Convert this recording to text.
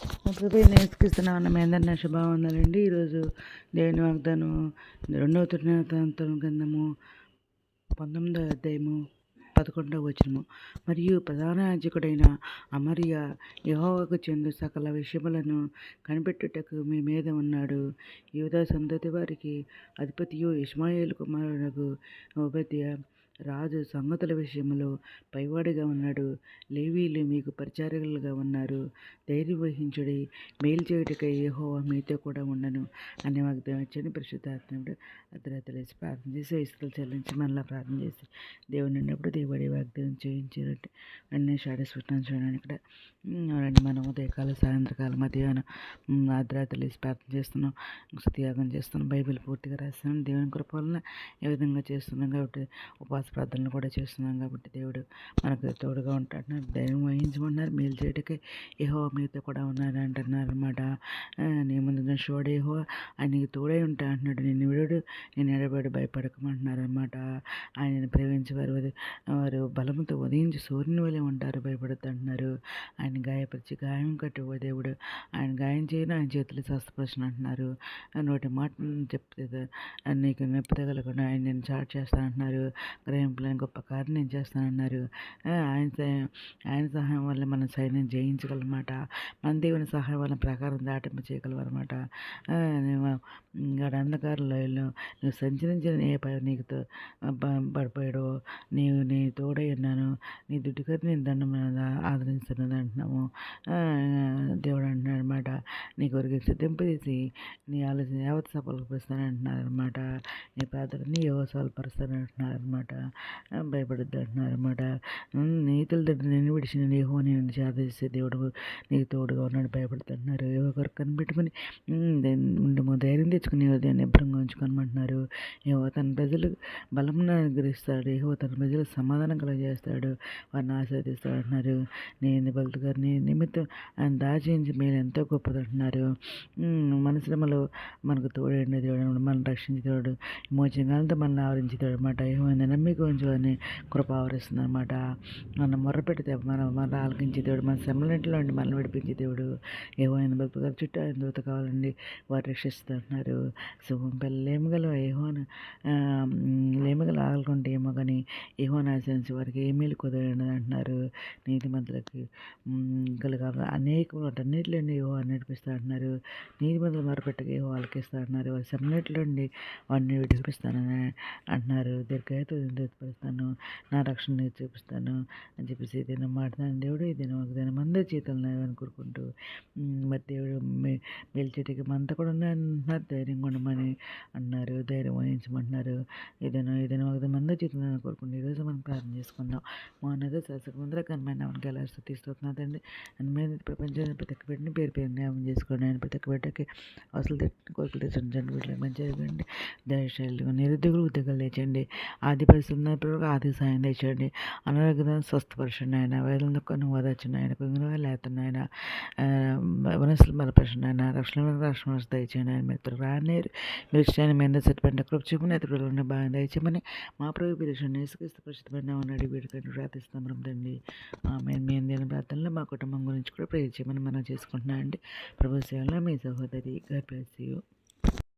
ప్రభు నేర్చుకిస్తున్నామన్న మీ అందరినీ శుభావందనండి ఈరోజు దేవుని వాగ్దానం రెండవ తృణాంతరం గ్రంథము పంతొమ్మిదవ అధ్యాయము పదకొండవ వచనము. మరియు ప్రధాన యాజకుడైన అమర్య యహోవకు చెందు సకల విషయములను కనిపెట్టుటకు మీ మీద ఉన్నాడు. యువత సంతతి వారికి అధిపతియు ఇస్మాయిల్ కుమారునకు ఉపద్య రాజు సంగతుల విషయంలో పైవాడిగా ఉన్నాడు. లేవీలు మీకు పరిచారకులుగా ఉన్నారు. ధైర్యం వహించుడి మేలు చేయుటకై ఏహోవా మీతో కూడా ఉండను అనే వాగ్దానం ఇచ్చని పరిశుద్ధాత్ముడు. అర్ధరాత్రులేసి ప్రార్థన చేసి ఇసుకలు చెల్లించి మళ్ళీ ప్రార్థన చేసి దేవుని ఉన్నప్పుడు దేవుడి వాగ్దానం చేయించారు. అన్నీ షాడ స్ఫుటం చూడండి ఇక్కడ. రండి మనం ఉదయకాలం సాయంత్రకాలం మధ్యాహ్నం అర్ధరాత్రులు వేసి ప్రార్థన చేస్తున్నాం. స్థుతియాగం చేస్తున్నాం. బైబిల్ పూర్తిగా రాస్తున్నాం. దేవుని కృప వలన ఏ విధంగా చేస్తున్నాం కాబట్టి ఉపవాస ప్రార్థనలు కూడా చేస్తున్నాం కాబట్టి దేవుడు మనకు తోడుగా ఉంటాడు. ధైర్యం వహించమన్నారు మేలు చేయటకి ఏహో మీతో కూడా ఉన్నారు అంటున్నారు అనమాట నీ ముందు షోడే ఏహో ఆయనకి తోడై ఉంటా అంటున్నాడు. నేను విడుడు నేను ఎడబడి భయపడకమంటున్నారు అనమాట ఆయనను ప్రేమించి వారు వారు బలంతో ఉదయించి సూర్యుని వలె ఉంటారు భయపడుతుంటున్నారు అంటున్నారు ఆయన గాయపరిచి గాయం కట్టి ఓ దేవుడు ఆయన గాయం చేయను ఆయన చేతులు స్వస్థపరచను అంటున్నారు. నోటి మాట చెప్తే నీకు నొప్పి తగలకుండా ఆయన నేను చాట్ చేస్తానంటున్నారు గ్రహింపులని గొప్ప కార్యం నేను చేస్తానన్నారు. ఆయన ఆయన సహాయం వల్ల మన సైన్యం జయించగలమాట మన దేవుని సహాయం వల్ల ప్రకారం దాటింప చేయగలం అనమాట అంధకారంలో నువ్వు సంచరించిన ఏ పై నీకు పడిపోయాడో నీవు నీ తోడై ఉన్నాను. నీ దుడ్డుకరి నేను దండం ఆదరిస్తున్నది అంటున్నాము. దేవుడు అంటున్నాడు అనమాట నీ కొరికి సిద్ధింపజేసి నీ ఆలోచన యావత్ సఫలపరుస్తాను అంటున్నారు అనమాట నీ పాత్రని యువ సఫలపరుస్తాను అంటున్నారు అనమాట భయపడద్దు అంటున్నారు అనమాట నీతుల దగ్గర నేను విడిచిన నీహో నేను చేస్తే దేవుడు నీకు తోడుగా ఉన్నాడు భయపడుతున్నారు ఒకరు కనిపెట్టుకుని ఉండము ధైర్యం తెచ్చుకుని ఉదయాన్ని ఉంచుకొని ఉంచుకోనమంటున్నారు. ఏవో తన ప్రజలు బలం అనుగ్రహిస్తాడు ఏవో తన ప్రజలు సమాధానం కలగజేస్తాడు వారిని ఆస్వాదిస్తాడు అంటున్నారు. నేను బలుతు గారిని నిమిత్తం ఆయన దాచించి మీరు ఎంతో గొప్పది అంటున్నారు. మన శ్రమలో మనకు తోడండి దేవుడు మనం రక్షించేవాడు మోచకాలతో మనల్ని ఆవరించేవాడు అనమాట ఏమైనా నమ్మిక కొంచెం కృపావరిస్తుంది అనమాట మనం మొర్రపెడితే మనం మన ఆలకించే దేవుడు మన శ్రమలంటిలో ఉండి మనల్ని విడిపించే దేవుడు ఏమైనా భక్తు గారి చుట్టూ ఆయన దూత కావాలండి. వారు రక్షిస్తున్నారు శుభం పిల్ల లేమగల ఏహోన లేమగల ఆగలకుంటే ఏమో కానీ ఏహోన ఆశించి వారికి ఏమేలు కుదరదు అంటున్నారు నీతిమంతులకి కలుగా అనేక వాటన్నిటిలో ఏహో నడిపిస్తా అంటున్నారు నీతిమంతులు మొరపెట్టగా ఏహో ఆలకిస్తా అంటున్నారు వారి సమ్మెట్లో ఉండి వాడిని విడిపిస్తానని అంటున్నారు. దీర్ఘాయత పరుస్తాను నా రక్షణ నేను చూపిస్తాను అని చెప్పేసి ఏదైనా మాట్లాడిన దేవుడు ఏదైనా ఒక దినం అందరి జీతాలు అని కోరుకుంటూ మరి దేవుడు మేల్చేటికి మనతో కూడా అంటున్నారు ధైర్యంగా ఉండమని అన్నారు ధైర్యం వహించమంటున్నారు. ఏదైనా ఏదైనా ఒక మంది జీతం కోరుకుంటూ ఈరోజు మనం ప్రార్థన చేసుకుందాం. మా అన్నది శాసక ముందర కనమైన మనకి ఎలా స్థుతిస్తున్నదండి అని ప్రపంచాన్ని ప్రతి ఒక్క బిడ్డని పేరు పేరు న్యాయం చేసుకోండి. ఆయన ప్రతి ఒక్క బిడ్డకి అసలు కోరికలు తెచ్చండి వీటిలో మంచి జరగండి. దయశైలు నిరుద్యోగులు ఉద్యోగాలు తెచ్చండి ఆది పరిస్థితున్నప్పుడు ఆది సాయం తెచ్చండి అనారోగ్యం స్వస్థపరచండి ఆయన వేదన కొన్ని ఓదార్చండి ఆయన కొంగిన లేకుండా ఆయన వనసులు బలపరచండి ఆయన రక్షణ రక్షణ దయచేయండి. ఆయన మిత్రులు రానేరు మీరు ఇష్టాన్ని మీద సెట్మెంట్ కృప చూపుని ఎదురులో బాగా దయచేయమని మా ప్రభు పిలుచుని నేసుక్రీస్తు పరిశుద్ధమైన ఉన్నాడు వీడికంటే ప్రార్థిస్తాం రండి మేము మీ అందిన ప్రార్థనలో మా కుటుంబం గురించి కూడా ప్రేర్ చేయమని మనం చేసుకుంటున్నాం అండి ప్రభు సేవలో మీ సహోదరి గాడ్